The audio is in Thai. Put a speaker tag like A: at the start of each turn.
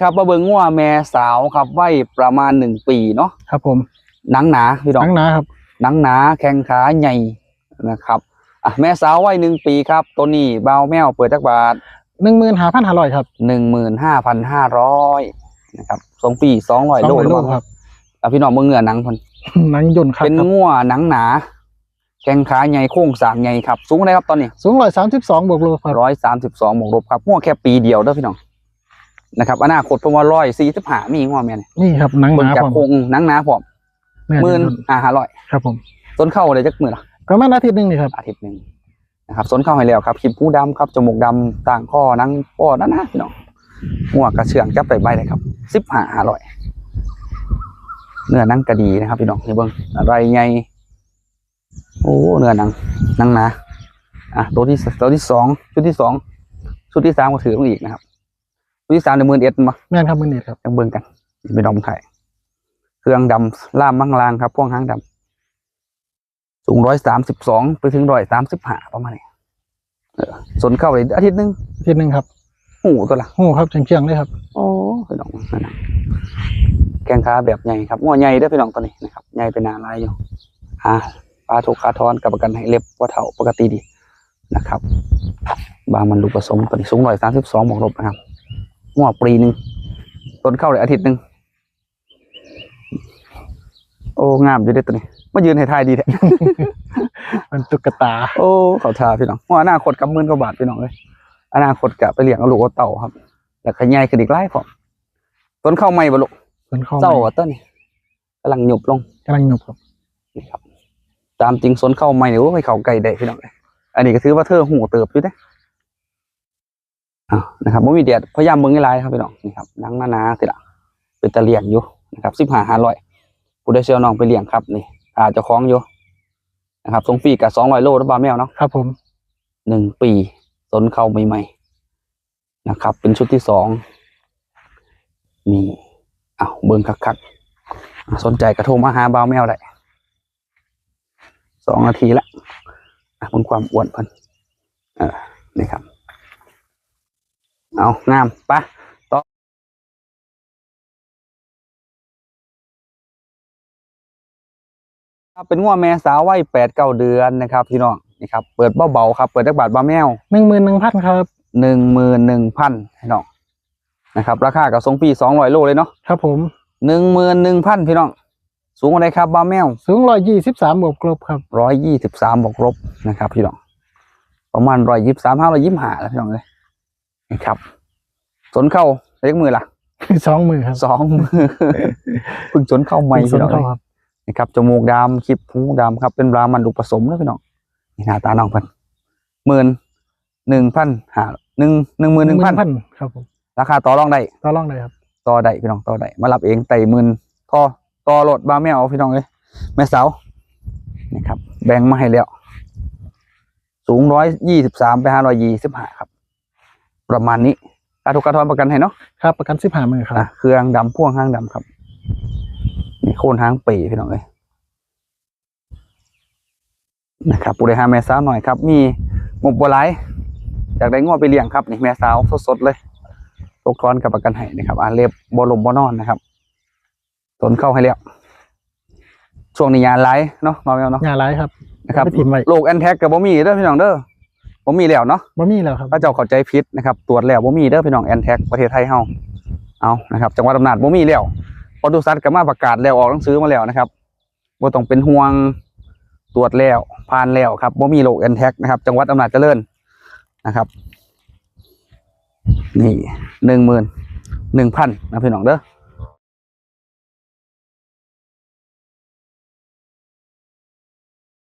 A: ครับมาเบิ่งงัวแม่สาวครับไว้ประมาณหนึ่งปีเนาะ
B: ครับผม
A: หนังหนาพี่น้อง
B: ทั้งหนาครับ
A: หนังหนาแข้งขาใหญ่นะครับอะแม่สาวไว้หนึ่งปีครับ ตัวนี้เบาวแมวเปิดจักบาท
B: หนึ่งหมื่นห้าพันห้าร้อยครับ
A: หนึ่งหมื่นห้าพันห้าร้อยนะครับสองปีสองร้อย
B: สอง
A: โล
B: ร้อยโล
A: แล้วมั้ง
B: ครับ
A: อะพี่น้องเบิ่งเนื้อหนังเพิ่น
B: หนังยนต์ครับ
A: เป็นงัวหนังหนาแข้งขาใหญ่โค้งสร้างใหญ่ครับ สูงเลยครับตอนนี้
B: สูงร้อยสามสิบสองบวกลบครับ
A: ร้อยสามสิบสองบวกลบครับงัวแค่ปีเดียวเด้อพี่น้อง นะครับอนาคตประมาณร้อยสี่สิบห้ามีงัวแม่นี่
B: นี่ครับหนังห
A: เบิ่ง
B: นา
A: จาก
B: ผม
A: โครงหนังหนาพร้อม
B: เนื้อ
A: หมื่น
B: ยนต์
A: ห้าห้าร้อย
B: ครับผม
A: ต้นเข้าเลยจักหมื่นละ
B: ประมาณอาทิตย์หนึงนี่ครับ
A: อาทิตย์หนึ่งนะครับส้นเข้าให้แล้วครับคลิปผู้ดำครับจมูกดำต่างข้อหนังป้อนั่นนะพี่น้องหัวกระเชื่องจับไปใบเลยครับสิบห้าห้าร้อยเนื้อหนังกระดีนะครับพี่น้องนี่เบิ้งอะไรไงโอ้เนื้อหนังหนังหนาอะตัวที่ตัวที่สองชุดที่สองชุดที่สามก็ถือมาอีกนะครับ ชุดที่สามในมือเอ็ดมา
B: แม่นครับมือนี้ครับ
A: ยังเบิ่งกันไปดอมไข่เครื่องดำล่ามมังลางครับพ่วงหางดำสูงร้อยสามสิบสองไปถึงร้อยสามสิบห้าประมาณนี้เออสนเข้าเลยอาทิตย์หนึง
B: อาทิตย์หนึงครับ
A: หูตัวละ
B: โอ้ครับเชียงๆเลยครับ
A: โอ้พี่น้องนั่นน่ะแกงขาแบบใหญ่ครับงอใหญ่เด้อพี่น้องตัวนี้นะครับใหญ่เป็นนาลายอยู่ อ่าปลาถูกคาทอนกับประกันให้เล็บว่าเท่าปกติดีนะครับ บางมันลูกผสมตัวนี้สูงร้อยสามสิบสองบวกลบนะครับ งอปรีหนึ่งต้นเข้าเลยอาทิตย์หนึ่งโอ้งามอยู่เด้อตัวนี้มายืนให้ทายดีแท้
B: มันตุ๊กตา
A: โอ้เขาทาพี่น้องว่าอนาคตกับหมื่นกว่าบาทพี่น้องเลยอนาคตกะไปเลี้ยงเอาลูกเอาเต่าครับ แล้วขยายขึ้นอีกไล่พอต้นข้าวใหม่บ่ลูก
B: เป็นข้อ
A: เจ้าว่าต้นนี่กำลังหยุบลง
B: กำลังหยุบครับ
A: นี่ครับ ตามจริงสนข้าวใหม่เนี่ยโอ้ยเขาไก่ได้พี่น้องเลยอันนี้ก็ถือว่าเธอหูเติบอยู่เด้ อ้าวนะครับบ่มีเดียดพยายามเบิ่งให้หลายครับพี่น้องนี่ครับหนังหนาๆสิล่ะเป็นตะเลียงอยู่นะครับสิบห้าห้าร้อยผู้ได้เชียวน้องไปเลี้ยงครับนี่อาจจะคล้องอยู่นะครับทรงฟรีกับสองร้อยโลแล้วบาแมวเนาะ
B: ครับ ผม
A: หนึ่งปีสนเข้าใหม่ๆนะครับ เป็นชุดที่สองนี่อ้าวเบิ่งคักๆอะสนใจกระโทรมาหาบ่าวแมวได้สองนาทีละอะเบนความอ้วนเพิ่นเออนี่ครับ เอางามปะต่อครับเป็นงัวแม่สาววัยแปดเก้าเดือนนะครับพี่น้องนี่ครับเปิดเบาๆครับเปิดดักบาทบาแมว
B: หนึ่งหมื่นหนึ่งพันครับ
A: หนึ่งหมื่นหนึ่งพันพี่น้องนะครับราคากับทรงปีสองร้อยโลเลยเนาะ
B: ครับผม
A: หนึ่งหมื่นหนึ่งพันพี่น้องสูงอะไรครับบาแมว
B: สูงร้อยยี่สิบสามบวกลบครับ
A: ร้อยยี่สิบสามบวกลบนะครับพี่น้องประมาณร้อยยี่สิบสามห้าร้อยยี่สิบห้าแล้วพี่น้องเลยนี่ ครับ สนเข้าเล็กมือละ
B: สองมือครับ
A: สองมือเพิ่งสนเข้าใหม่
B: ส
A: พี่
B: น
A: น้อง
B: เข้า
A: เลย
B: ครับ
A: นี่ครับจมูกดำคลิปหูดำครับ เป็นบรามันลูกผสมแล้วพี่น้องนี่หน้าตาน้องเพิ่นหมื่นหนึ่งพันห้าหนึ่งหนึ่งหมื่นหนึ่งพัน
B: ครับผม
A: ราคาต่อรองได้
B: ต่อรองเลยครับ
A: ต่อได้พี่น้องต่อได้มารับเองไต่หมื่นต่อต่อรถบ้าไม่เอาพี่น้องเลยแม่สาวนี่ครับ แบ่งมาให้แล้ว สูงร้อยยี่สิบสามไปห้าร้อยยี่สิบห้าครับ ประมาณนี้การถูกการทอนประกันให้เนาะ
B: ครับประกันสิบห้ามือครับ
A: อะเครื่องดำพ่วงห้างดำครับนี่โคนห้างปีพี่น้องเลยนะครับปูได้หาแม่สาวหน่อยครับ มีงบบัวไหลายอยากได้งอไปเลี้ยงครับนี่แม่สาวสดๆเลยตกทอนกับประกันให้นะครับอ่าเล็บบอลมบอนอนนะครับตนเข้าให้แล้วช่วงนี้ยาไหลายเนาะมาแล้วเนาะ
B: งานไรครับ
A: นะครับ
B: ไปถิ่มไว้
A: โรคแอนแท็กกับบ่มีเด้อพี่น้องเด้อ บ่มีแล้วเนาะ
B: บ่มีแล้วครับ
A: พระเจ้าเข้าใจผิดนะครับ ตรวจแล้วบ่มีเด้อพี่น้องแอนแท็กประเทศไทยเฮาเอานะครับ จังหวัดอำนาจบ่มีแล้วปศุสัตว์ก็มาประกาศแล้วออกหนังสือมาแล้วนะครับบ่ต้องเป็นห่วงตรวจแล้วผ่านแล้วครับบ่มีโรคแอนแท็กนะครับ จังหวัดอำนาจเจริญนะครับ นี่หนึ่งหมื่นหนึ่งพันนะพี่น้องเด้อ